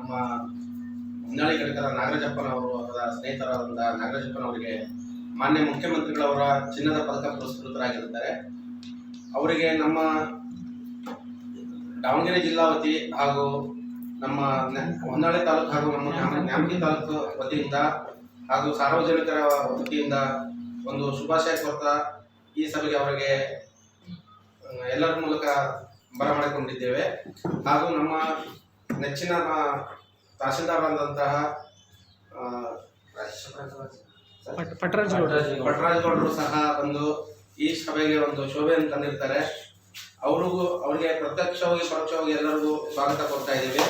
ನಮ್ಮ ಹೊನ್ನಾಳಿ ಘಟಕದ ನಾಗರಾಜಪ್ಪನವರು ಅವರ ಸ್ನೇಹಿತರಾದ ನಾಗರಾಜಪ್ಪನವರಿಗೆ ಮಾನ್ಯ ಮುಖ್ಯಮಂತ್ರಿಗಳವರ ಚಿನ್ನದ ಪದಕ ಪುರಸ್ಕೃತರಾಗಿರುತ್ತಾರೆ. ಅವರಿಗೆ ನಮ್ಮ ದಾವಣಗೆರೆ ಜಿಲ್ಲಾ ವತಿ ಹಾಗೂ ನಮ್ಮ ಹೊನ್ನಾಳಿ ತಾಲೂಕು ಹಾಗೂ ನಮ್ಮ ನ್ಯಾಮಗಿ ತಾಲೂಕು ವತಿಯಿಂದ ಹಾಗೂ ಸಾರ್ವಜನಿಕರ ವತಿಯಿಂದ ಒಂದು ಶುಭಾಶಯ ಕೊಡ್ತಾ ಈ ಸಭೆಗೆ ಅವರಿಗೆ ಎಲ್ಲರ ಮೂಲಕ ಬರಮಾಡಿಕೊಂಡಿದ್ದೇವೆ. ಹಾಗೂ ನಮ್ಮ ನೆಚ್ಚಿನ ಆ, ತಹಶೀಲ್ದಾರರಾದಂತಹ ಆ, ಪಟ್- ಪಟ್ರಾಜ್ ಗೌಡ್ರು. ಪಟರಾಜ್ ಗೌಡರು ಸಹ ಒಂದು ಈ ಸಭೆಗೆ ಒಂದು ಶೋಭೆಯನ್ನು ತಂದಿರ್ತಾರೆ ಅವ್ರಿಗೂ ಅವರಿಗೆ ಪ್ರತ್ಯಕ್ಷವಾಗಿ ಪರೋಕ್ಷವಾಗಿ ಎಲ್ಲರಿಗೂ ಸ್ವಾಗತ ಕೊಡ್ತಾ ಇದ್ದೀವಿ.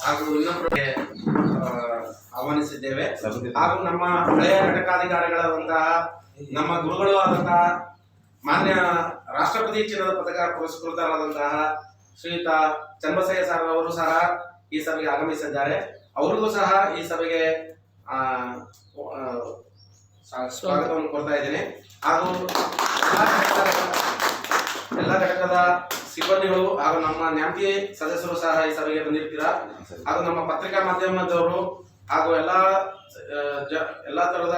ಹಾಗೂ ಇನ್ನೊಬ್ಬರಿಗೆ ಆಹ್ವಾನಿಸಿದ್ದೇವೆ ಹಾಗೂ ನಮ್ಮ ಹಳೆಯ ಘಟಕಾಧಿಕಾರಿಗಳಾದಂತಹ ನಮ್ಮ ಗುರುಗಳು ಆದಂತಹ ಮಾನ್ಯ ರಾಷ್ಟ್ರಪತಿ ಚಿನ್ನದ ಪದಕ ಪುರಸ್ಕೃತರಾದಂತಹ ಶ್ರೀಯುತ ಚನ್ನಬಸಯ್ಯ ಸರ್ ಅವರು ಸಹ ಈ ಸಭೆಗೆ ಆಗಮಿಸಿದ್ದಾರೆ. ಅವರಿಗೂ ಸಹ ಈ ಸಭೆಗೆ ಸ್ವಾಗತವನ್ನು ಕೊಡ್ತಾ ಇದ್ದೇನೆ. ಹಾಗೂ ಎಲ್ಲ ಘಟಕದ ಸಿಬ್ಬಂದಿಗಳು ಹಾಗೂ ನಮ್ಮ ನ್ಯಾಮತಿ ಸದಸ್ಯರು ಸಹ ಈ ಸಭೆಗೆ ಬಂದಿರ್ತೀರಾ. ಹಾಗೂ ನಮ್ಮ ಪತ್ರಿಕಾ ಮಾಧ್ಯಮದವರು ಹಾಗೂ ಎಲ್ಲ ಎಲ್ಲ ತರದ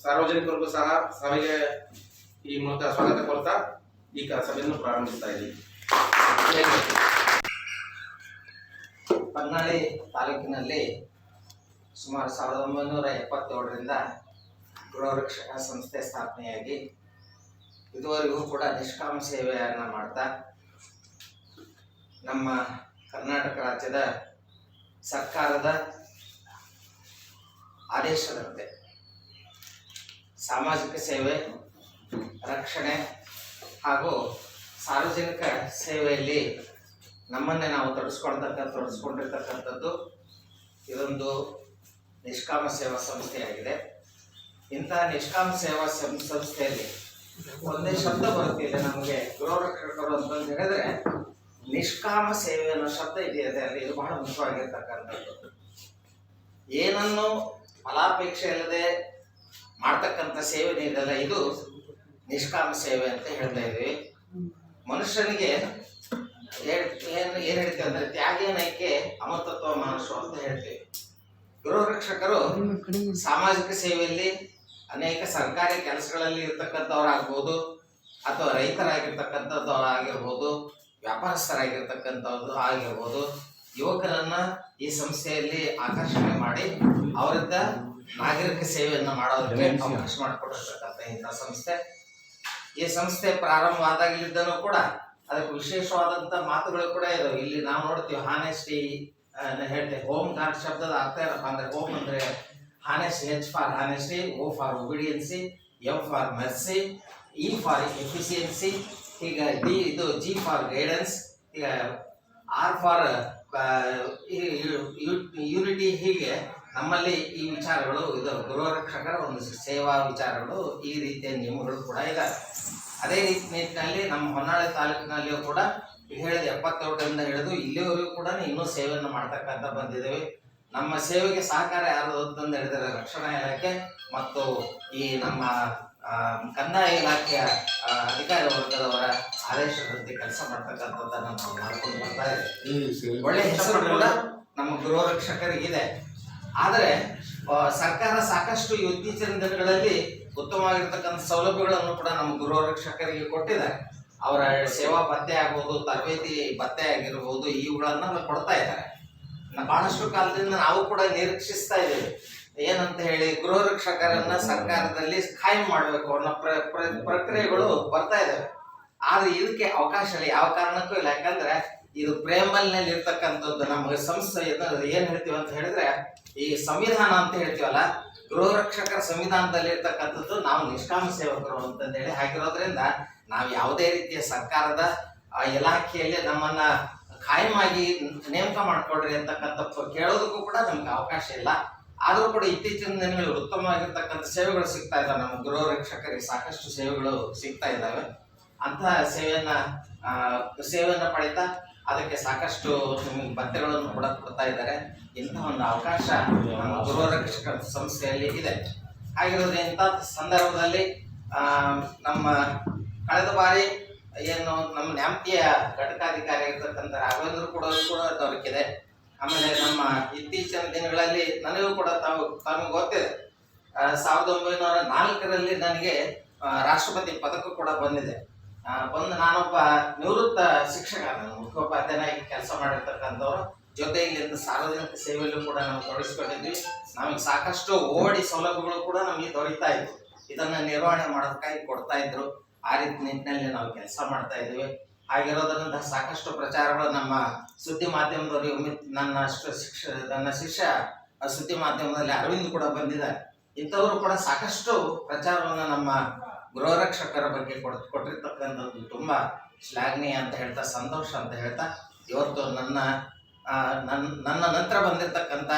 ಸಾರ್ವಜನಿಕರಿಗೂ ಸಹ ಸಭೆಗೆ ಈ ಮೂಲಕ ಸ್ವಾಗತ ಕೊಡ್ತಾ ಈ ಸಭೆಯನ್ನು ಪ್ರಾರಂಭಿಸ್ತಾ ಇದ್ದೀವಿ ಹೊನ್ನಾಳಿ ತಾಲೂಕಿನಲ್ಲಿ ಸುಮಾರು ಸಾವಿರದ ಒಂಬೈನೂರ ಎಪ್ಪತ್ತೇಳರಿಂದ ಗೃಹರಕ್ಷಕ ಸಂಸ್ಥೆ ಸ್ಥಾಪನೆಯಾಗಿ ಇದುವರೆಗೂ ಕೂಡ ನಿಷ್ಕಾಮ ಸೇವೆಯನ್ನು ಮಾಡ್ತಾ ನಮ್ಮ ಕರ್ನಾಟಕ ರಾಜ್ಯದ ಸರ್ಕಾರದ ಆದೇಶದಂತೆ. ಸಾಮಾಜಿಕ ಸೇವೆ, ರಕ್ಷಣೆ ಹಾಗೂ ಸಾರ್ವಜನಿಕ ಸೇವೆಯಲ್ಲಿ ನಮ್ಮನ್ನೇ ನಾವು ತೊಡಸ್ಕೊಳ್ತಕ್ಕ ತೊಡಸ್ಕೊಂಡಿರ್ತಕ್ಕಂಥದ್ದು ಇದೊಂದು ನಿಷ್ಕಾಮ ಸೇವಾ ಸಂಸ್ಥೆಯಾಗಿದೆ. ಇಂಥ ನಿಷ್ಕಾಮ ಸೇವಾ ಸಂ- ಸಂಸ್ಥೆಯಲ್ಲಿ ಒಂದೇ ಶಬ್ದ ಬರುತ್ತಿಲ್ಲ ನಮಗೆ ಗೃಹರಕ್ಷಕರು ಅಂತಂದು ಹೇಳಿದ್ರೆ, ನಿಷ್ಕಾಮ ಸೇವೆ ಅನ್ನೋ ಶಬ್ದ ಇದೆಯದೆ ಅಲ್ಲಿ ಇದು ಬಹಳ ಮುಖ್ಯವಾಗಿರ್ತಕ್ಕಂಥದ್ದು. ಏನನ್ನು ಫಲಾಪೇಕ್ಷೆ ಇಲ್ಲದೆ ಮಾಡ್ತಕ್ಕಂಥ ಸೇವೆ ಇದೆಲ್ಲ ಇದು ನಿಷ್ಕಾಮ ಸೇವೆ ಅಂತ ಹೇಳ್ತಾ ಇದ್ವಿ ಮನುಷ್ಯನಿಗೆ ಏನ್ ಏನ್ ಹೇಳ್ತೀವಿ ಅಂದ್ರೆ ತ್ಯಾಗೇ ನೈಕೆ ಅಮೃತತ್ವ ಮನುಷ್ಯ ಅಂತ ಹೇಳ್ತೀವಿ. ಗೃಹರಕ್ಷಕರು ಸಾಮಾಜಿಕ ಸೇವೆಯಲ್ಲಿ ಅನೇಕ ಸರ್ಕಾರಿ ಕೆಲಸಗಳಲ್ಲಿ ಇರ್ತಕ್ಕಂಥವ್ರಾಗ್ಬೋದು, ಅಥವಾ ರೈತರಾಗಿರ್ತಕ್ಕಂಥದ್ದು ಆಗಿರ್ಬೋದು, ವ್ಯಾಪಾರಸ್ಥರಾಗಿರ್ತಕ್ಕಂಥದ್ದು ಆಗಿರ್ಬೋದು ಯುವಕರನ್ನ ಈ ಸಂಸ್ಥೆಯಲ್ಲಿ ಆಕರ್ಷಣೆ ಮಾಡಿ ಅವರಿಂದ ನಾಗರಿಕ ಸೇವೆಯನ್ನು ಮಾಡೋದಕ್ಕೆ ಅವಕಾಶ ಮಾಡಿಕೊಟ್ಟಿರ್ತಕ್ಕಂಥ ಇಂಥ ಸಂಸ್ಥೆ. ಈ ಸಂಸ್ಥೆ ಪ್ರಾರಂಭವಾದಾಗಲಿದ್ದನೂ ಕೂಡ ಅದಕ್ಕೆ ವಿಶೇಷವಾದಂತ ಮಾತುಗಳು ಕೂಡ ಇದಾವೆ. ಇಲ್ಲಿ ನಾವು ನೋಡ್ತೀವಿ ಹಾನೆಸ್ಟಿ ಹೇಳ್ತೇವೆ ಹೋಮ್ ಗಾರ್ಡ್ ಶಬ್ದದ ಅರ್ಥ ಏನಪ್ಪ ಅಂದ್ರೆ ಹೋಮ್ ಅಂದ್ರೆ honest H for honesty O for obedience M for mercy E for efficiency ಈಗ ಡಿ ಇದು ಜಿ ಫಾರ್ ಗೈಡೆನ್ಸ್ ಈಗ ಆರ್ ಫಾರ್ ಯೂನಿಟಿ ಹೀಗೆ ನಮ್ಮಲ್ಲಿ ಈ ವಿಚಾರಗಳು ಇದು ಗೃಹರಕ್ಷಕರ ಒಂದು ಸೇವಾ ವಿಚಾರಗಳು ಈ ರೀತಿಯ ನಿಯಮಗಳು ಕೂಡ ಇದ್ದಾವೆ ಅದೇ ರೀತಿ ನಿಟ್ಟಿನಲ್ಲಿ ನಮ್ಮ ಹೊನ್ನಾಳಿ ತಾಲೂಕಿನಲ್ಲಿಯೂ ಕೂಡ ಹೇಳಿದ ಎಪ್ಪತ್ತೇಳರಿಂದ ಹಿಡಿದು ಇಲ್ಲಿವರೆಗೂ ಕೂಡ ಇನ್ನೂ ಸೇವೆಯನ್ನು ಮಾಡ್ತಕ್ಕಂಥ ಬಂದಿದ್ದೇವೆ. ನಮ್ಮ ಸೇವೆಗೆ ಸಹಕಾರ ಯಾರು ಅಂತಂದು ಹೇಳಿದರೆ ರಕ್ಷಣಾ ಇಲಾಖೆ ಮತ್ತು ಈ ನಮ್ಮ ಕಂದಾಯ ಇಲಾಖೆಯ ಅಧಿಕಾರಿ ವರ್ಗದವರ ಆದೇಶದಂತೆ ಕೆಲಸ ಮಾಡ್ತಕ್ಕಂಥದ್ದನ್ನು ನಾವು ಮಾಡ್ಕೊಂಡು ಬರ್ತಾ ಇದ್ದೀವಿ. ಒಳ್ಳೆ ಹೆಸರು ಕೂಡ ನಮ್ಮ ಗೃಹ ರಕ್ಷಕರಿಗಿದೆ. ಆದರೆ ಸರ್ಕಾರ ಸಾಕಷ್ಟು ಇತ್ತೀಚಿನ ದಿನಗಳಲ್ಲಿ ಉತ್ತಮವಾಗಿರ್ತಕ್ಕಂಥ ಸೌಲಭ್ಯಗಳನ್ನು ಕೂಡ ನಮ್ಮ ಗೃಹ ರಕ್ಷಕರಿಗೆ ಕೊಟ್ಟಿದ್ದಾರೆ ಅವರ ಸೇವಾ ಪತ್ತೆ ಆಗ್ಬೋದು, ತರಬೇತಿ ಪತ್ತೆ ಆಗಿರ್ಬೋದು, ಇವುಗಳನ್ನು ಕೊಡ್ತಾ ಇದ್ದಾರೆ. ಬಹಳಷ್ಟು ಕಾಲದಿಂದ ನಾವು ಕೂಡ ನಿರೀಕ್ಷಿಸ್ತಾ ಇದ್ದೇವೆ. ಏನಂತ ಹೇಳಿ ಗೃಹ ರಕ್ಷಕರನ್ನ ಸರ್ಕಾರದಲ್ಲಿ ಖಾಯಂ ಮಾಡಬೇಕು ಅನ್ನೋ ಪ್ರ- ಪ್ರ- ಪ್ರಕ್ರಿಯೆಗಳು ಬರ್ತಾ ಇದಾವೆ. ಆದ್ರೆ ಇದಕ್ಕೆ ಅವಕಾಶ ಇಲ್ಲ. ಯಾವ ಕಾರಣಕ್ಕೂ ಇಲ್ಲ. ಯಾಕಂದ್ರೆ ಇದು ಪ್ರೇಮಲ್ನಲ್ಲಿ ಇರ್ತಕ್ಕಂಥದ್ದು ನಮಗೆ ಸಂಸ್ಥೆ ಏನ್ ಹೇಳ್ತೀವಿ ಅಂತ ಹೇಳಿದ್ರೆ ಈ ಸಂವಿಧಾನ ಅಂತ ಹೇಳ್ತೀವಲ್ಲ, ಗೃಹ ರಕ್ಷಕರ ಸಂವಿಧಾನದಲ್ಲಿ ಇರ್ತಕ್ಕಂಥದ್ದು ನಾವು ನಿಷ್ಕಾಮ ಸೇವಕರು ಅಂತಂದೇಳಿ ಹಾಕಿರೋದ್ರಿಂದ ನಾವು ಯಾವುದೇ ರೀತಿಯ ಸರ್ಕಾರದ ಇಲಾಖೆಯಲ್ಲಿ ನಮ್ಮನ್ನ ಖಾಯಮಾಗಿ ನೇಮಕ ಮಾಡ್ಕೊಡ್ರಿ ಅಂತಕ್ಕಂಥ ಕೇಳೋದಕ್ಕೂ ಕೂಡ ನಮ್ಗೆ ಅವಕಾಶ ಇಲ್ಲ. ಆದ್ರೂ ಕೂಡ ಇತ್ತೀಚಿನ ದಿನಗಳಲ್ಲಿ ಉತ್ತಮವಾಗಿರ್ತಕ್ಕಂಥ ಸೇವೆಗಳು ಸಿಗ್ತಾ ಇದ್ದಾವೆ. ನಮ್ಮ ಗೃಹ ರಕ್ಷಕರಿಗೆ ಸಾಕಷ್ಟು ಸೇವೆಗಳು ಸಿಗ್ತಾ ಇದ್ದಾವೆ. ಅಂತಹ ಸೇವೆಯನ್ನ ಸೇವೆಯನ್ನು ಪಡಿತಾ ಅದಕ್ಕೆ ಸಾಕಷ್ಟು ಭತ್ಯೆಗಳನ್ನು ಕೂಡ ಕೊಡ್ತಾ ಇದ್ದಾರೆ. ಇಂತಹ ಒಂದು ಅವಕಾಶ ನಮ್ಮ ಗೃಹರಕ್ಷಕ ಸಂಸ್ಥೆಯಲ್ಲಿ ಇದೆ. ಹಾಗಿರೋದು ಇಂಥ ಸಂದರ್ಭದಲ್ಲಿ ನಮ್ಮ ಕಳೆದ ಬಾರಿ ಏನು ನಮ್ಮ ನ್ಯಾಮತಿಯ ಘಟಕಾಧಿಕಾರಿ ಆಗಿರ್ತಕ್ಕಂಥ ರಾಘವೇಂದ್ರ ಕೂಡ ಕೂಡ ದೊರಕಿದೆ. ಆಮೇಲೆ ನಮ್ಮ ಇತ್ತೀಚಿನ ದಿನಗಳಲ್ಲಿ ನನಗೂ ಕೂಡ ತಾವು ತಮಗೆ ಗೊತ್ತಿದೆ. ಸಾವಿರದ ಒಂಬೈನೂರ ನಾಲ್ಕರಲ್ಲಿ ನನಗೆ ರಾಷ್ಟ್ರಪತಿ ಪದಕ ಕೂಡ ಬಂದಿದೆ. ಬಂದು ನಾನೊಬ್ಬ ನಿವೃತ್ತ ಶಿಕ್ಷಕ ನಾನು ಮುಖ್ಯೋಪಾಧ್ಯಾಯನಾಗಿ ಕೆಲಸ ಮಾಡಿರ್ತಕ್ಕಂಥವ್ರು. ಜೊತೆಗೆ ಇಲ್ಲಿಂದ ಸಾರ್ವಜನಿಕ ಸೇವೆಯಲ್ಲೂ ಕೂಡ ನಾವು ತೊಡಗಿಸ್ಕೊಂಡಿದ್ವಿ. ನಮಗೆ ಸಾಕಷ್ಟು ಓಡಿ ಸೌಲಭ್ಯಗಳು ಕೂಡ ನಮಗೆ ದೊರೀತಾ ಇದ್ವು. ಇದನ್ನು ನಿರ್ವಹಣೆ ಮಾಡೋದಕ್ಕಾಗಿ ಕೊಡ್ತಾ ಇದ್ರು. ಆ ರೀತಿ ನಿಟ್ಟಿನಲ್ಲಿ ನಾವು ಕೆಲಸ ಮಾಡ್ತಾ ಇದ್ದೀವಿ ಹಾಗಿರೋದ್ರಿಂದ ಸಾಕಷ್ಟು ಪ್ರಚಾರಗಳು ನಮ್ಮ ಸುದ್ದಿ ಮಾಧ್ಯಮದವರಿಗೆ ಒಮ್ಮೆ- ನನ್ನ ಶಿಕ್ಷ, ನನ್ನ ಶಿಷ್ಯ ಸುದ್ದಿ ಮಾಧ್ಯಮದಲ್ಲಿ ಅರವಿಂದ್ ಕೂಡ ಬಂದಿದ್ದಾರೆ. ಇಂಥವರು ಕೂಡ ಸಾಕಷ್ಟು ಪ್ರಚಾರವನ್ನು ನಮ್ಮ ಗೃಹರಕ್ಷಕರ ಬಗ್ಗೆ ಕೊಡ್, ಕೊಟ್ಟಿರ್ತಕ್ಕಂಥದ್ದು ತುಂಬ ಶ್ಲಾಘನೀಯ ಅಂತ ಹೇಳ್ತಾ, ಸಂತೋಷ ಅಂತ ಹೇಳ್ತಾ, ಇವತ್ತು ನನ್ನ ನನ್ನ ನನ್ನ ನಂತರ ಬಂದಿರತಕ್ಕಂಥ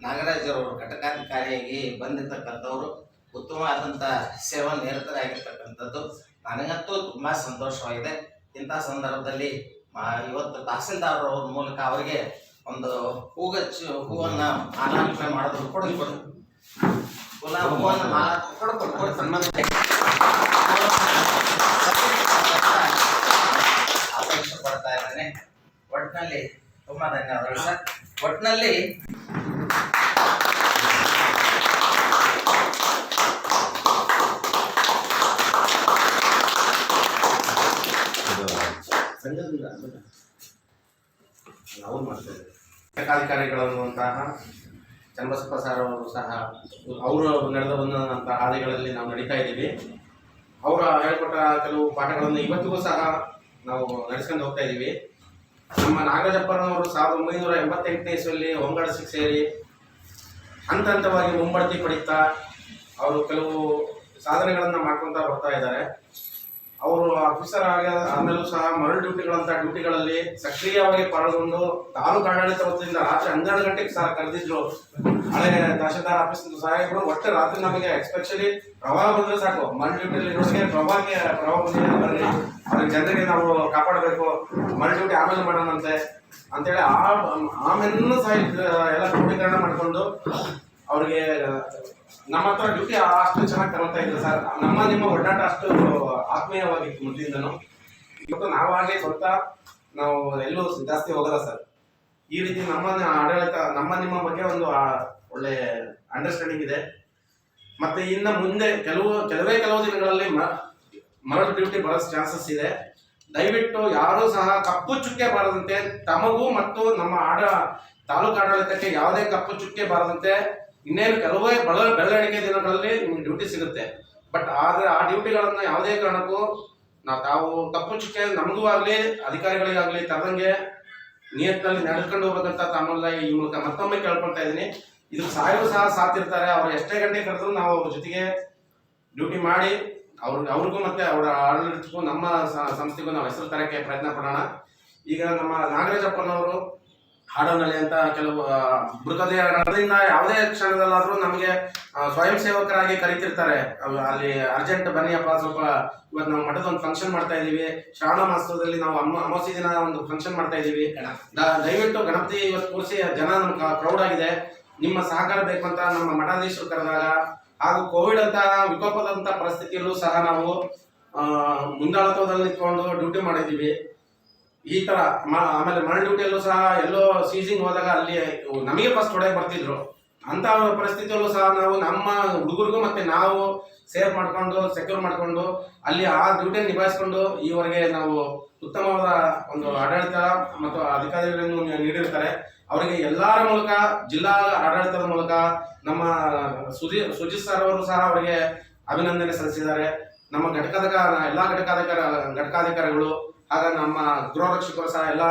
ನಾಗರಾಜರವರು ಘಟಕಾಧಿಕಾರಿಯಾಗಿ ಬಂದಿರತಕ್ಕಂಥವ್ರು ಉತ್ತಮವಾದಂಥ ಸೇವಾ ನಿರತರಾಗಿರ್ತಕ್ಕಂಥದ್ದು ನನಗಂತೂ ತುಂಬ ಸಂತೋಷವಾಗಿದೆ. ಇಂಥ ಸಂದರ್ಭದಲ್ಲಿ ಇವತ್ತು ತಹಸೀಲ್ದಾರ್ ಅವ್ರ ಮೂಲಕ ಅವರಿಗೆ ಒಂದು ಹೂಗಚ್ಚು ಹೂವನ್ನ ಮಾಲಾರ್ಪಣೆ ಮಾಡೋದು ಕೊಡಿ ಕೊಡಿ ಹೂವನ್ನು ಹೂವನ್ನ ಮಾಲಾ ಕೊಡಿ ಸನ್ಮಾನ ಅಪೇಕ್ಷೆ ಪಡ್ತಾ ಇದ್ದೇನೆ. ಒಟ್ಟಿನಲ್ಲಿ ತುಂಬಾ ಧನ್ಯವಾದಗಳು ಸರ್. ಒಟ್ಟಿನಲ್ಲಿ ನಾವು ಮಾಡ್ತೇವೆ ಲೆಕ್ಕಾಧಿಕಾರಿಗಳನ್ನುವಂತಹ ಚನ್ನಬಸಪ್ಪ ಸರ್ ಅವರು ಸಹ, ಅವರು ನಡೆದ ಬಂದಂತಹ ಹಾದಿಗಳಲ್ಲಿ ನಾವು ನಡೀತಾ ಇದ್ದೀವಿ. ಅವರ ಹೇಳ್ಕೊಟ್ಟ ಕೆಲವು ಪಾಠಗಳನ್ನು ಇವತ್ತಿಗೂ ಸಹ ನಾವು ನಡೆಸ್ಕೊಂಡು ಹೋಗ್ತಾ ಇದ್ದೀವಿ. ನಮ್ಮ ನಾಗರಾಜಪ್ಪನವರು ಸಾವಿರದ ಒಂಬೈನೂರ ಎಂಬತ್ತೆಂಟನೇ ಇಸ್ವಿಯಲ್ಲಿ ಹೊಂಗಡಸಿಗೆ ಸೇರಿ ಹಂತ ಹಂತವಾಗಿ ಮುಂಬಡ್ತಿ ಪಡೀತಾ, ಅವರು ಕೆಲವು ಸಾಧನೆಗಳನ್ನು ಮಾಡ್ಕೊತಾ ಬರ್ತಾ ಇದ್ದಾರೆ. ಅವರು ಆಫೀಸರ್ ಆಗ ಆಮೇಲೂ ಸಹ ಮರಳು ಡ್ಯೂಟಿಗಳಂತ ಡ್ಯೂಟಿಗಳಲ್ಲಿ ಸಕ್ರಿಯವಾಗಿ ಪಾಲ್ಗೊಂಡು ತಾಲೂಕು ಆಡಳಿತ ವತಿಯಿಂದ ರಾತ್ರಿ ಹನ್ನೆರಡು ಗಂಟೆಗೆ ಸಹ ಕರೆದಿದ್ರು. ಹಳೆ ತಹಶೀಲ್ದಾರ್ ಆಫೀಸ್ ಸಹಾಯಕರು ಒಟ್ಟು ರಾತ್ರಿ ನಮಗೆ ಎಕ್ಸ್ಪೆಷಲಿ ಪ್ರವಾಹ ಬಂದ್ರೆ ಸಾಕು. ಮರಳು ಡ್ಯೂಟಿಯಲ್ಲಿ ಇರೋರಿಗೆ ಪ್ರವಾಹಕ್ಕೆ, ಪ್ರವಾಹ ಬಂದ್ರೆ ಬರ್ರಿ ಅವ್ರಿಗೆ ಜನರಿಗೆ ನಾವು ಕಾಪಾಡಬೇಕು. ಮರಳು ಡ್ಯೂಟಿ ಆಮೇಲೆ ಮಾಡೋಣಂತೆ. ಅಂತೇಳಿ ಆ, ಆಮೇಲೆ ಸಹ ಎಲ್ಲ ಕ್ರೋಢೀಕರಣ ಮಾಡಿಕೊಂಡು ಅವ್ರಿಗೆ, ನಮ್ಮ ಹತ್ರ ಡ್ಯೂಟಿ ಅಷ್ಟು ಚೆನ್ನಾಗಿ ತಗೊಳ್ತಾ ಇದ್ರು ಸರ್. ನಮ್ಮ, ನಿಮ್ಮ ಒಡನಾಟ ಅಷ್ಟು ಆತ್ಮೀಯವಾಗಿತ್ತು ಮೊದಲಿಂದನು. ಇವತ್ತು ನಾವು ಹಾಗೆ ಸ್ವಲ್ಪ ನಾವು ಎಲ್ಲೂ ಜಾಸ್ತಿ ಹೋಗಲ್ಲ ಸರ್. ಈ ರೀತಿ ನಮ್ಮ ಆಡಳಿತ, ನಮ್ಮ, ನಿಮ್ಮ ಬಗ್ಗೆ ಒಂದು ಒಳ್ಳೆ ಅಂಡರ್ಸ್ಟ್ಯಾಂಡಿಂಗ್ ಇದೆ. ಮತ್ತೆ ಇನ್ನು ಮುಂದೆ ಕೆಲವು, ಕೆಲವೇ ಕೆಲವು ದಿನಗಳಲ್ಲಿ ಮರಳು ಡ್ಯೂಟಿ ಬರೋ ಚಾನ್ಸಸ್ ಇದೆ. ದಯವಿಟ್ಟು ಯಾರೂ ಸಹ ಕಪ್ಪು ಚುಕ್ಕೆ ಬಾರದಂತೆ, ತಮಗೂ ಮತ್ತು ನಮ್ಮ ಆಡ, ತಾಲೂಕು ಆಡಳಿತಕ್ಕೆ ಯಾವುದೇ ಕಪ್ಪು ಚುಕ್ಕೆ ಬಾರದಂತೆ ಇನ್ನೇನು ಕೆಲವೇ ಬಳ, ಬೆಳವಣಿಗೆ ದಿನಗಳಲ್ಲಿ ನಿಮ್ಗೆ ಡ್ಯೂಟಿ ಸಿಗುತ್ತೆ. ಬಟ್ ಆದ್ರೆ ಆ ಡ್ಯೂಟಿಗಳನ್ನ ಯಾವುದೇ ಕಾರಣಕ್ಕೂ ನಾವು ತಾವು ತಪ್ಪು ಚುಕ್ಕೆ ನಮಗೂ ಆಗಲಿ, ಅಧಿಕಾರಿಗಳಿಗಾಗಲಿ ತರದಂಗೆ ನಿಯತ್ನಲ್ಲಿ ನಡೆದುಕೊಂಡು ಹೋಗ್ಬೇಕಂತ ತಮ್ಮಲ್ಲ ಈ ಮೂಲಕ ಮತ್ತೊಮ್ಮೆ ಕೇಳ್ಕೊಳ್ತಾ ಇದ್ದೀನಿ. ಇದು ಸಾಯಲು ಸಹ ಸಾತಿರ್ತಾರೆ ಅವ್ರು ಎಷ್ಟೇ ಗಂಟೆ ಕರೆದ್ರು ನಾವು ಅವ್ರ ಜೊತೆಗೆ ಡ್ಯೂಟಿ ಮಾಡಿ ಅವ್ರ, ಅವ್ರಿಗೂ ಮತ್ತೆ ಅವರ ಆಡಳಿತಕ್ಕೂ ನಮ್ಮ ಸಂಸ್ಥೆಗೂ ನಾವು ಹೆಸರು ತರಕ್ಕೆ ಪ್ರಯತ್ನ ಪಡೋಣ. ಈಗ ನಮ್ಮ ನಾಗರಾಜಪ್ಪನವರು ಹಾಡೋನಳ್ಳಿ ಅಂತ ಕೆಲವು ಮೃತದೇಹ ಮೃತದೇಹಗಳಿಂದ ಯಾವುದೇ ಕ್ಷಣದಲ್ಲಾದ್ರೂ ನಮಗೆ ಸ್ವಯಂ ಸೇವಕರಾಗಿ ಕರಿತಿರ್ತಾರೆ. ಅಲ್ಲಿ ಅರ್ಜೆಂಟ್ ಬನ್ನಿಯಪ್ಪ ಸ್ವಲ್ಪ ಇವತ್ತು ನಾವು ಮಠದ ಒಂದು ಫಂಕ್ಷನ್ ಮಾಡ್ತಾ ಇದೀವಿ. ಶ್ರಾವಣ ಮಾಸದಲ್ಲಿ ನಾವು ಅಮ್ಮ ಅಮಾವಾಸ್ಯೆ ದಿನ ಒಂದು ಫಂಕ್ಷನ್ ಮಾಡ್ತಾ ಇದೀವಿ. ದಯವಿಟ್ಟು ಗಣಪತಿ ಇವತ್ತು ಕೂರಿಸಿ ಜನ ನಮ್ಮ ಪ್ರೌಡ್ ಆಗಿದೆ. ನಿಮ್ಮ ಸಹಕಾರ ಬೇಕು ಅಂತ ನಮ್ಮ ಮಠಾಧೀಶರು ಕರೆದಾಗ ಹಾಗೂ ಕೋವಿಡ್ ಅಂತ ವಿಕೋಪದಂತ ಪರಿಸ್ಥಿತಿಯಲ್ಲೂ ಸಹ ನಾವು ಮುಂದಾಳತ್ವದಲ್ಲಿ ನಿಂತ್ಕೊಂಡು ಡ್ಯೂಟಿ ಮಾಡಿದ್ದೀವಿ ಈ ತರ ಆಮೇಲೆ ಮರಳು ಡ್ಯೂಟಿಯಲ್ಲೂ ಸಹ ಎಲ್ಲೋ ಸೀಸಿಂಗ್ ಹೋದಾಗ ಅಲ್ಲಿ ನಮಗೆ ಫಸ್ಟ್ ಹೊಡೆಗೆ ಬರ್ತಿದ್ರು. ಅಂತ ಪರಿಸ್ಥಿತಿಯಲ್ಲೂ ಸಹ ನಾವು ನಮ್ಮ ಹುಡುಗರಿಗೂ ಮತ್ತೆ ನಾವು ಸೇಫ್ ಮಾಡ್ಕೊಂಡು ಸೆಕ್ಯೂರ್ ಮಾಡ್ಕೊಂಡು, ಅಲ್ಲಿ ಆ ಡ್ಯೂಟಿ ನಿಭಾಯಿಸ್ಕೊಂಡು ಈವರೆಗೆ ನಾವು ಉತ್ತಮವಾದ ಒಂದು ಆಡಳಿತ ಮತ್ತು ಅಧಿಕಾರಿಗಳನ್ನು ನೀಡಿರ್ತಾರೆ. ಅವರಿಗೆ ಎಲ್ಲರ ಮೂಲಕ, ಜಿಲ್ಲಾ ಆಡಳಿತದ ಮೂಲಕ ನಮ್ಮ ಸುಜಿ ಸುಜಿತ್ ಸರ್ ಅವರು ಸಹ ಅವರಿಗೆ ಅಭಿನಂದನೆ ಸಲ್ಲಿಸಿದ್ದಾರೆ. ನಮ್ಮ ಘಟಕದ ಎಲ್ಲ ಘಟಕಾಧಿಕಾರ ಘಟಕಾಧಿಕಾರಿಗಳು ಆಗ ನಮ್ಮ ಗೃಹ ರಕ್ಷಕರು ಸಹ ಎಲ್ಲ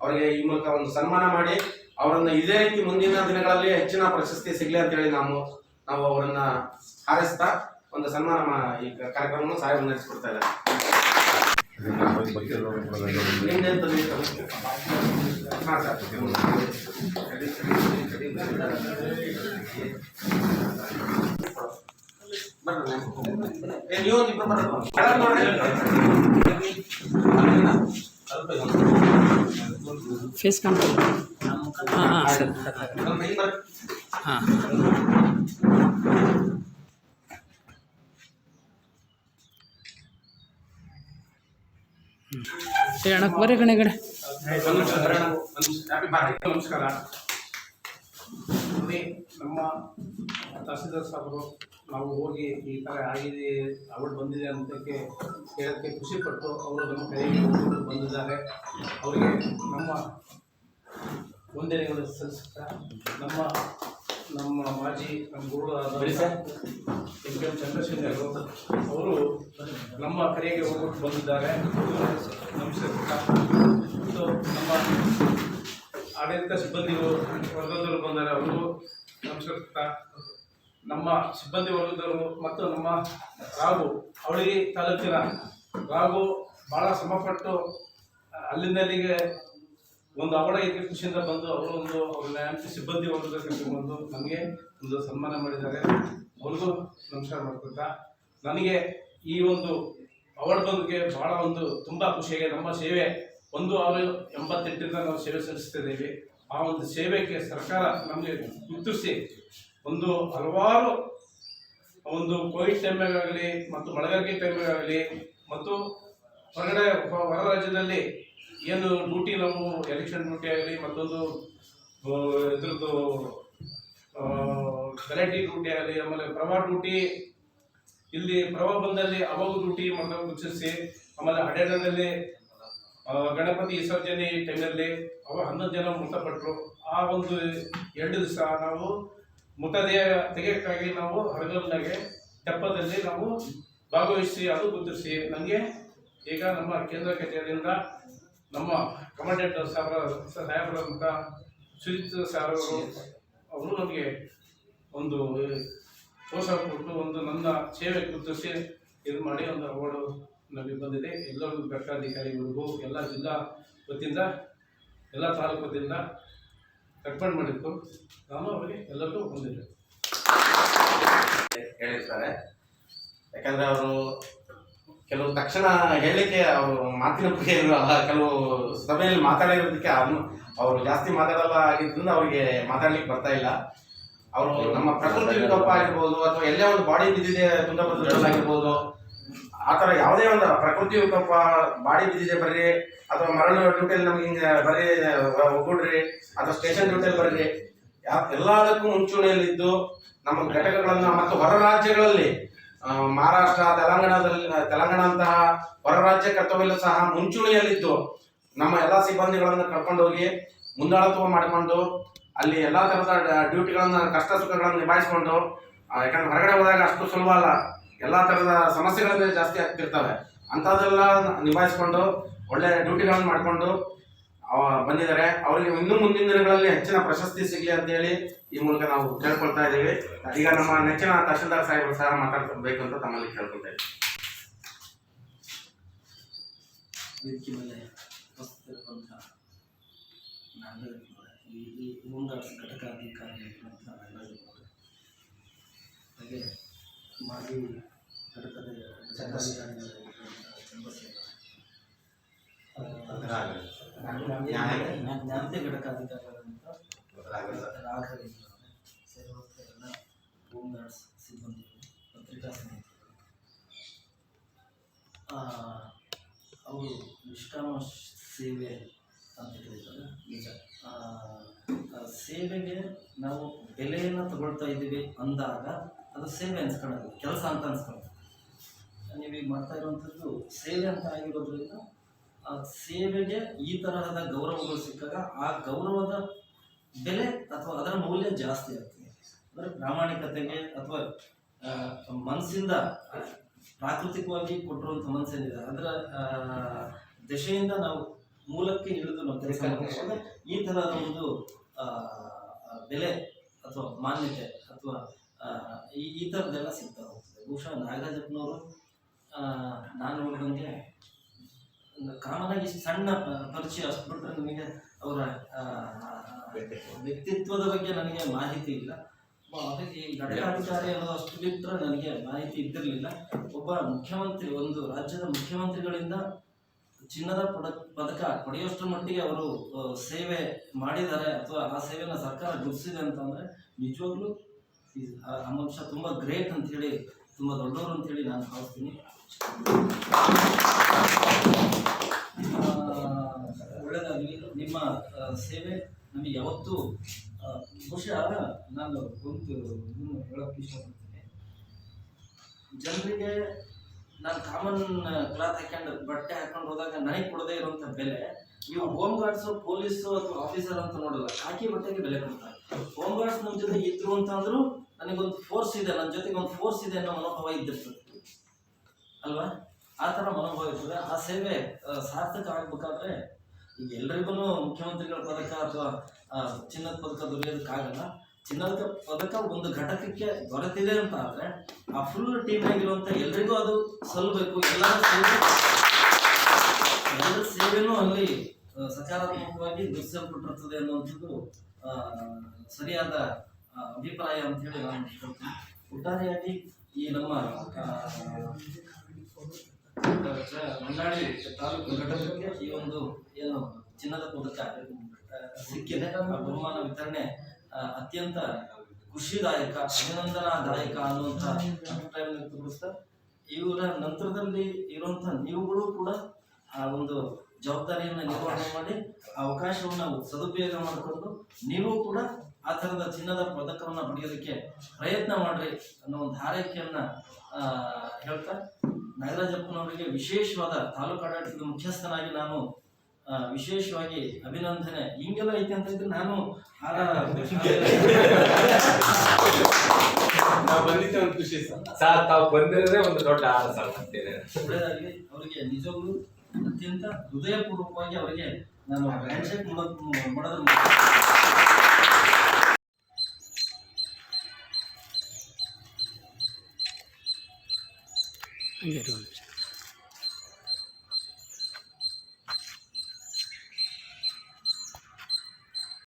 ಅವರಿಗೆ ಈ ಮೂಲಕ ಒಂದು ಸನ್ಮಾನ ಮಾಡಿ ಅವರನ್ನು ಇದೇ ರೀತಿ ಮುಂದಿನ ದಿನಗಳಲ್ಲಿ ಹೆಚ್ಚಿನ ಪ್ರಶಸ್ತಿ ಸಿಗಲಿ ಅಂತ ಹೇಳಿ ನಾವು ನಾವು ಅವರನ್ನ ಹಾರೈಸ್ತಾ ಒಂದು ಸನ್ಮಾನ ಈ ಕಾರ್ಯಕ್ರಮವನ್ನು ಸಹಾಯ ನಡೆಸಿಕೊಡ್ತಾ ಇದ್ದಾರೆ. ಫೇಸ್ ಕಾಣ್ತದೆ ಹಾಂ ಹಾಂ ಸರಿ ನಮ್ಮ ಮೈ ಬರ್- ಹಾಂ ಏ ಅಣ್ಣ ಬರ್ರಿ ಕಣೆ ಈ ಕಡೆ ಒಂದು ನಿಮಿಷ ಬರೋಣ. ಒಂದು ನಿಮಿಷ. Happy birthday. ನಮಸ್ಕಾರ ನೋಡಿ ನಮ್ಮ ತಹಸೀಲ್ದಾರ್ ಸಾಹೇಬರು ನಾವು ಹೋಗಿ ಈ ಥರ ಆಗಿದೆ ಅವಳು ಬಂದಿದೆ ಅಂತಕ್ಕೆ ಹೇಳೋಕ್ಕೆ ಖುಷಿಪಟ್ಟು ಅವರು ನಮ್ಮ ಕೈಗೆ ಬಂದಿದ್ದಾರೆ. ಅವರಿಗೆ ನಮ್ಮ ವಂದನೆಗಳು ಸಲ್ಲಿಸುತ್ತಾ ನಮ್ಮ ನಮ್ಮ ಮಾಜಿ ನಮ್ಮ ಗುರುಗಳಾದ ಎಂ ಕೆ ಎಂ ಚಂದ್ರಶೇಖರ್ ಅವರು ನಮ್ಮ ಕರೆಗೆ ಹೋಗ್ಬಿಟ್ಟು ಬಂದಿದ್ದಾರೆ. ನಮಸ್ಕಾರ ನಮ್ಮ ಆಡಳಿತ ಸಿಬ್ಬಂದಿಗಳು ವರ್ಗದವರು ಬಂದರೆ ಅವರು ನಮಸ್ಕೃತ ನಮ್ಮ ಸಿಬ್ಬಂದಿ ವರ್ಗದವರು ಮತ್ತು ನಮ್ಮ ರಾಘು ಅವಳಿ ತಾಲೂಕಿನ ರಾಘು ಭಾಳ ಶ್ರಮಪಟ್ಟು ಅಲ್ಲಿಂದಲ್ಲಿಗೆ ಒಂದು ಅವಳ ಇದ್ದ ಖುಷಿಯಿಂದ ಬಂದು ಅವರು ಒಂದು ಅವ್ರ ಸಿಬ್ಬಂದಿ ವರ್ಗದ ಕರ್ಕೊಂಡು ನಮಗೆ ಒಂದು ಸನ್ಮಾನ ಮಾಡಿದ್ದಾರೆ. ಅವ್ರಿಗೂ ನಮಸ್ಕಾರ ಮಾಡ್ಕೊತಾ ನನಗೆ ಈ ಒಂದು ಅವಳ ಬಂದಿಗೆ ಬಹಳ ಒಂದು ತುಂಬ ಖುಷಿಯಾಗಿದೆ. ನಮ್ಮ ಸೇವೆ ಒಂದು ಆರು ಎಂಬತ್ತೆಂಟರಿಂದ ನಾವು ಸೇವೆ ಸಲ್ಲಿಸ್ತಿದ್ದೇವೆ ಆ ಒಂದು ಸೇವೆಗೆ ಸರ್ಕಾರ ನಮಗೆ ಗುರುತಿಸಿ ಒಂದು ಹಲವಾರು ಒಂದು ಕೋವಿಡ್ ಟೈಮ್ಗಾಗಲಿ ಮತ್ತು ಮಳೆಗಾರಿಕೆ ಟೈಮ್ಗಾಗಲಿ ಮತ್ತು ಹೊರಗಡೆ ಹೊರ ರಾಜ್ಯದಲ್ಲಿ ಏನು ಡ್ಯೂಟಿ ನಾವು ಎಲೆಕ್ಷನ್ ಡ್ಯೂಟಿ ಆಗಲಿ ಮತ್ತೊಂದು ಇದ್ರದ್ದು ಗಲಾಟೆ ಡ್ಯೂಟಿ ಆಗಲಿ ಆಮೇಲೆ ಪ್ರವಾಹ ಡ್ಯೂಟಿ ಇಲ್ಲಿ ಪ್ರವಾಹ ಬಂದಲ್ಲಿ ಅವಾಗ ಡ್ಯೂಟಿ ಮಾಡೋದು ಗುರುತಿಸಿ ಆಮೇಲೆ ಹಡ್ಯಾಡದಲ್ಲಿ ಆ, ಗಣಪತಿ ವಿಸರ್ಜನೆ ಟೈಮಲ್ಲಿ ಅವ ಹನ್ನೊಂದು ಜನ ಮೃತಪಟ್ಟರು ಆ ಒಂದು ಎರಡು ದಿವಸ ನಾವು ಮೃತದೇಹ ತೆಗೆಯೋಕ್ಕಾಗಿ ನಾವು ಹರಗಲ್ನಾಗೆ ತೆಪ್ಪದಲ್ಲಿ ನಾವು ಭಾಗವಹಿಸಿ ಅದು ಗುರುತಿಸಿ. ನನಗೆ ಈಗ ನಮ್ಮ ಕೇಂದ್ರ ಕಚೇರಿಯಿಂದ ನಮ್ಮ ಕಮಾಂಡೆಂಟ್ ಸಾಹೇಬರ ಸಾಹೇಬರಂತ ಸುಜಿತ್ ಸಾಹೇಬರು ಅವರು ನಮಗೆ ಒಂದು ಪ್ರೋತ್ಸಾಹ ಕೊಟ್ಟು ಒಂದು ನನ್ನ ಸೇವೆ ಗುರುತಿಸಿ, ಇದು ಮಾಡಿ ಒಂದು ಅವಾರ್ಡು ನಮಗೆ ಬಂದಿದೆ. ಎಲ್ಲರಿಗೂ ಘಟಕಾಧಿಕಾರಿಗಳಿಗೂ ಎಲ್ಲ ಜಿಲ್ಲಾ ವತಿಯಿಂದ, ಎಲ್ಲ ತಾಲೂಕು ವತಿಯಿಂದ ರೆಕಮೆಂಡ್ ಮಾಡಿತ್ತು ನಾನು ಅವರಿಗೆ ಎಲ್ಲರಿಗೂ ಬಂದಿದ್ದೆ ಹೇಳಿರ್ತಾರೆ. ಯಾಕಂದರೆ ಅವರು ಕೆಲವು ತಕ್ಷಣ ಹೇಳಲಿಕ್ಕೆ ಅವರು ಮಾತಿನ ಬಗ್ಗೆ ಇರಲ್ಲ ಕೆಲವು ಸಭೆಯಲ್ಲಿ ಮಾತಾಡಿರೋದಕ್ಕೆ ಅವನು ಅವರು ಜಾಸ್ತಿ ಮಾತಾಡಲ್ಲ ಆಗಿದ್ದರಿಂದ ಅವರಿಗೆ ಮಾತಾಡ್ಲಿಕ್ಕೆ ಬರ್ತಾ ಇಲ್ಲ. ಅವರು ನಮ್ಮ ಪ್ರಕೃತಿ ವಿಕೋಪ ಆಗಿರ್ಬೋದು ಅಥವಾ ಎಲ್ಲೇ ಒಂದು ಬಾಡಿ ಬಿದ್ದಿದೆ ತುಂಗಭದ್ರದಲ್ಲಿ ಆಗಿರ್ಬೋದು ಆ ಥರ ಯಾವುದೇ ಒಂದು ಪ್ರಕೃತಿ ವಿಕೋಪ ಬಾಡಿ ಬಿದ್ದಿದೆ ಬರ್ರಿ, ಅಥವಾ ಮರಳು ಡ್ಯೂಟಿಯಲ್ಲಿ ನಮ್ಗೆ ಹಿಂಗೆ ಬರ್ರಿ ಒಗ್ಗೂಡ್ರಿ, ಅಥವಾ ಸ್ಟೇಷನ್ ಡ್ಯೂಟಿಯಲ್ಲಿ ಬರ್ರಿ ಯಾವ ಎಲ್ಲದಕ್ಕೂ ಮುಂಚೂಣಿಯಲ್ಲಿದ್ದು ನಮ್ಮ ಘಟಕಗಳನ್ನು ಮತ್ತು ಹೊರ ರಾಜ್ಯಗಳಲ್ಲಿ ಮಹಾರಾಷ್ಟ್ರ, ತೆಲಂಗಾಣದಲ್ಲಿ ತೆಲಂಗಾಣ ಹೊರ ರಾಜ್ಯ ಕರ್ತವ್ಯ ಸಹ ಮುಂಚೂಣಿಯಲ್ಲಿದ್ದು ನಮ್ಮ ಎಲ್ಲ ಸಿಬ್ಬಂದಿಗಳನ್ನು ಕರ್ಕೊಂಡು ಹೋಗಿ ಮುಂದಾಳತ್ವ ಮಾಡಿಕೊಂಡು ಅಲ್ಲಿ ಎಲ್ಲಾ ತರದ ಡ್ಯೂಟಿಗಳನ್ನು, ಕಷ್ಟ ಸುಖಗಳನ್ನು ನಿಭಾಯಿಸ್ಕೊಂಡು ಯಾಕಂದ್ರೆ ಹೊರಗಡೆ ಹೋದಾಗ ಅಷ್ಟು ಸುಲಭ ಅಲ್ಲ. ಎಲ್ಲಾ ತರದ ಸಮಸ್ಯೆಗಳನ್ನ ಜಾಸ್ತಿ ಆಗ್ತಿರ್ತವೆ. ಅಂಥದ್ದೆಲ್ಲ ನಿಭಾಯಿಸ್ಕೊಂಡು ಒಳ್ಳೆ ಡ್ಯೂಟಿಗಳನ್ನು ಮಾಡಿಕೊಂಡು ಬಂದಿದ್ದಾರೆ. ಅವರಿಗೆ ಇನ್ನೂ ಮುಂದಿನ ದಿನಗಳಲ್ಲಿ ಹೆಚ್ಚಿನ ಪ್ರಶಸ್ತಿ ಸಿಗಲಿ ಅಂತ ಹೇಳಿ ಈ ಮೂಲಕ ನಾವು ಕೇಳ್ಕೊಳ್ತಾ ಇದ್ದೀವಿ. ಈಗ ನಮ್ಮ ನೆಚ್ಚಿನ ತಹಶೀಲ್ದಾರ್ ಸಾಹೇಬರು ಸಹ ಮಾತಾಡ್ಬೇಕು ಅಂತ ತಮ್ಮಲ್ಲಿ ಕೇಳ್ಕೊಳ್ತಾ ಇದ್ದೀವಿ ಘಟಕಾಧಿಕಾರಿ ಹಾಗೆ ಮಾಜಿ ಘಟಕದ ಜ್ಞಾನತೆ ಘಟಕಾಧಿಕಾರಿಗಳಂತ ರಾಘವೇಂದ್ರ ಸೇರಿರುವಂಥ ಎಲ್ಲ ಸಿಬ್ಬಂದಿಗಳು ಪತ್ರಿಕಾ ಸಮಿತಿ ಅವರು ನಿಷ್ಕಾಮ ಸೇವೆ ಅಂತ ಹೇಳಿದ್ದಾರೆ. ನಿಜ ಸೇವೆಗೆ ನಾವು ಬೆಲೆಯನ್ನು ತಗೊಳ್ತಾ ಇದ್ದೀವಿ ಅಂದಾಗ ಅದು ಸೇವೆ ಅನ್ಸ್ಕೊಳ್ಳೋದು ಕೆಲಸ ಅಂತ ಅನ್ಸ್ಕೊಳ್ಳೋದು ನೀವೀಗ ಮಾಡ್ತಾ ಇರುವಂಥದ್ದು ಸೇವೆ ಅಂತ ಆಗಿರೋದ್ರಿಂದ ಆ ಸೇವೆಗೆ ಈ ತರಹದ ಗೌರವಗಳು ಸಿಕ್ಕಾಗ ಆ ಗೌರವದ ಬೆಲೆ ಅಥವಾ ಅದರ ಮೌಲ್ಯ ಜಾಸ್ತಿ ಆಗ್ತದೆ. ಅಂದರೆ ಪ್ರಾಮಾಣಿಕತೆಗೆ ಅಥವಾ ಮನಸ್ಸಿಂದ ಪ್ರಾಕೃತಿಕವಾಗಿ ಕೊಟ್ಟಿರುವಂಥ ಮನಸ್ಸೇನಿದೆ ಅದರ ದಶೆಯಿಂದ ನಾವು ಮೂಲಕ್ಕೆ ಇಳಿದು ನಾವು ಕೆಲಸ ಮಾಡಿದಾಗ ಈ ತರಹದ ಒಂದು ಬೆಲೆ ಅಥವಾ ಮಾನ್ಯತೆ ಅಥವಾ ಈ ಈ ಥರದ್ದೆಲ್ಲ ಸಿಗ್ತಾ ಹೋಗ್ತದೆ ಬಹುಶಃ ನಾಗರಾಜಪ್ಪನವರು ನಾನು ನೋಡಿದಂಗೆ ಕಾಮನ್ ಆಗಿ ಸಣ್ಣ ಪರಿಚಯ ಅಷ್ಟು ಬಿಟ್ಟರೆ ನನಗೆ ಅವರ ವ್ಯಕ್ತಿತ್ವದ ಬಗ್ಗೆ ನನಗೆ ಮಾಹಿತಿ ಇಲ್ಲ. ಅದಕ್ಕೆ ಈ ಘಟಕಾಧಿಕಾರಿ ಅನ್ನೋದು ಅಷ್ಟು ಬಿಟ್ಟರೆ ನನಗೆ ಮಾಹಿತಿ ಇದ್ದಿರಲಿಲ್ಲ. ಒಬ್ಬ ಮುಖ್ಯಮಂತ್ರಿ ಒಂದು ರಾಜ್ಯದ ಮುಖ್ಯಮಂತ್ರಿಗಳಿಂದ ಚಿನ್ನದ ಪದ ಪದಕ ಪಡೆಯುವಷ್ಟರ ಮಟ್ಟಿಗೆ ಅವರು ಸೇವೆ ಮಾಡಿದ್ದಾರೆ ಅಥವಾ ಆ ಸೇವೆನ ಸರ್ಕಾರ ಗುರುತಿಸಿದೆ ಅಂತಂದ್ರೆ ನಿಜವಾಗ್ಲೂ ಮನುಷ್ಯ ತುಂಬ ಗ್ರೇಟ್ ಅಂತೇಳಿ ತುಂಬ ದೊಡ್ಡವರು ಅಂತೇಳಿ ನಾನು ಭಾವಿಸ್ತೀನಿ. ಒಳ್ಳೆಯದಾಗಲಿ ನಿಮ್ಮ ಸೇವೆ ನಮಗೆ ಯಾವತ್ತೂ ಬಹುಶಃ ನಾನು ಒಂದು ಇದನ್ನು ಹೇಳೋಕ್ಕೆ ಇಷ್ಟಪಡ್ತೀನಿ. ಜನರಿಗೆ ನಾನು ಕಾಮನ್ ಕ್ಲಾತ್ ಹಾಕೊಂಡು ಬಟ್ಟೆ ಹಾಕೊಂಡು ಹೋದಾಗ ನನಗೆ ಕೊಡದೇ ಇರುವಂಥ ಬೆಲೆ, ನೀವು ಹೋಮ್ ಗಾರ್ಡ್ಸು ಪೊಲೀಸು ಅಥವಾ ಆಫೀಸರ್ ಅಂತ ನೋಡಲ್ಲ ಕಾಕಿ ಬಟ್ಟೆಗೆ ಬೆಲೆ ಕೊಡ್ತಾರೆ. ಹೋಮ್ ಗಾರ್ಡ್ಸ್ ನಮ್ಮ ಜೊತೆ ಇದ್ರು ಅಂತಂದ್ರು ನನಗೊಂದು ಫೋರ್ಸ್ ಇದೆ ನನ್ನ ಜೊತೆಗೆ ಒಂದು ಫೋರ್ಸ್ ಇದೆ ಅನ್ನೋ ಮನೋಭಾವ ಇದ್ದಿರ್ತದೆ. ಅಲ್ವಾ? ಆ ಥರ ಮನೋಭಾವ ಇರ್ತದೆ. ಆ ಸೇವೆ ಸಾರ್ಥಕ ಆಗ್ಬೇಕಾದ್ರೆ ಈಗ ಎಲ್ರಿಗೂ ಮುಖ್ಯಮಂತ್ರಿಗಳ ಪದಕ ಅಥವಾ ಚಿನ್ನದ ಪದಕ ದೊರೆಯೋದಕ್ಕಾಗಲ್ಲ ಚಿನ್ನದ ಪದಕ ಒಂದು ಘಟಕಕ್ಕೆ ದೊರೆತಿದೆ ಅಂತ ಆದರೆ ಆ ಫುಲ್ ಟೀಮ್ ಆಗಿರುವಂತ ಎಲ್ರಿಗೂ ಅದು ಸಲ್ಲಬೇಕು. ಎಲ್ಲ ಎಲ್ಲರ ಸೇವೆನೂ ಅಲ್ಲಿ ಸಕಾರಾತ್ಮಕವಾಗಿ ಗುರುತಿಸಲ್ಪಟ್ಟಿರ್ತದೆ ಅನ್ನುವಂಥದ್ದು ಸರಿಯಾದ ಅಭಿಪ್ರಾಯ ಅಂತ ಹೇಳಿ ನಾನು ಒಟ್ಟಾರೆಯಾಗಿ ಈ ನಮ್ಮ ಮಂಡಾಳಿ ತಾಲೂಕು ಘಟಕಕ್ಕೆ ಈ ಒಂದು ಏನು ಚಿನ್ನದ ಪದಕ ಸಿಕ್ಕಿದೆ. ಬಹುಮಾನ ವಿತರಣೆ ಅತ್ಯಂತ ಖುಷಿದಾಯಕ, ಅಭಿನಂದನಾದಾಯಕ ಅನ್ನುವಂಥ ಅಭಿಪ್ರಾಯ ವ್ಯಕ್ತಪಡಿಸ್ತಾ, ಇವರ ನಂತರದಲ್ಲಿ ಇರುವಂಥ ನೀವುಗಳು ಕೂಡ ಆ ಒಂದು ಜವಾಬ್ದಾರಿಯನ್ನು ನಿರ್ವಹಣೆ ಮಾಡಿ ಆ ಅವಕಾಶವನ್ನು ಸದುಪಯೋಗ ಮಾಡಿಕೊಂಡು ನೀವು ಕೂಡ ಆ ಥರದ ಚಿನ್ನದ ಪದಕವನ್ನು ಪಡೆಯೋದಕ್ಕೆ ಪ್ರಯತ್ನ ಮಾಡ್ರಿ ಅನ್ನೋ ಒಂದು ಹಾರೈಕೆಯನ್ನ ಹೇಳ್ತಾ ನಾಗರಾಜಪ್ಪನವರಿಗೆ ವಿಶೇಷವಾದ ತಾಲೂಕು ಆಡಳಿತದ ಮುಖ್ಯಸ್ಥನಾಗಿ ನಾನು ವಿಶೇಷವಾಗಿ ಅಭಿನಂದನೆ. ಹಿಂಗೆಲ್ಲ ಐತೆ ಅಂತ ಇದ್ರೆ ನಾನು ಖುಷಿ ಸರ್. ಸರ್ ತಾವು ಬಂದಿರೋದೇ ಒಂದು ದೊಡ್ಡ ಆಹಾರ ಸರ್ ಅವರಿಗೆ ನಿಜವಾಗ್ಲೂ ಅತ್ಯಂತ ಹೃದಯಪೂರ್ವಕವಾಗಿ ಅವರಿಗೆ ನಾನು ಹ್ಯಾಂಡ್ಶೇಕ್ ಶೇಕ್ ಮಾಡೋದ್ರ ಮೂಲಕ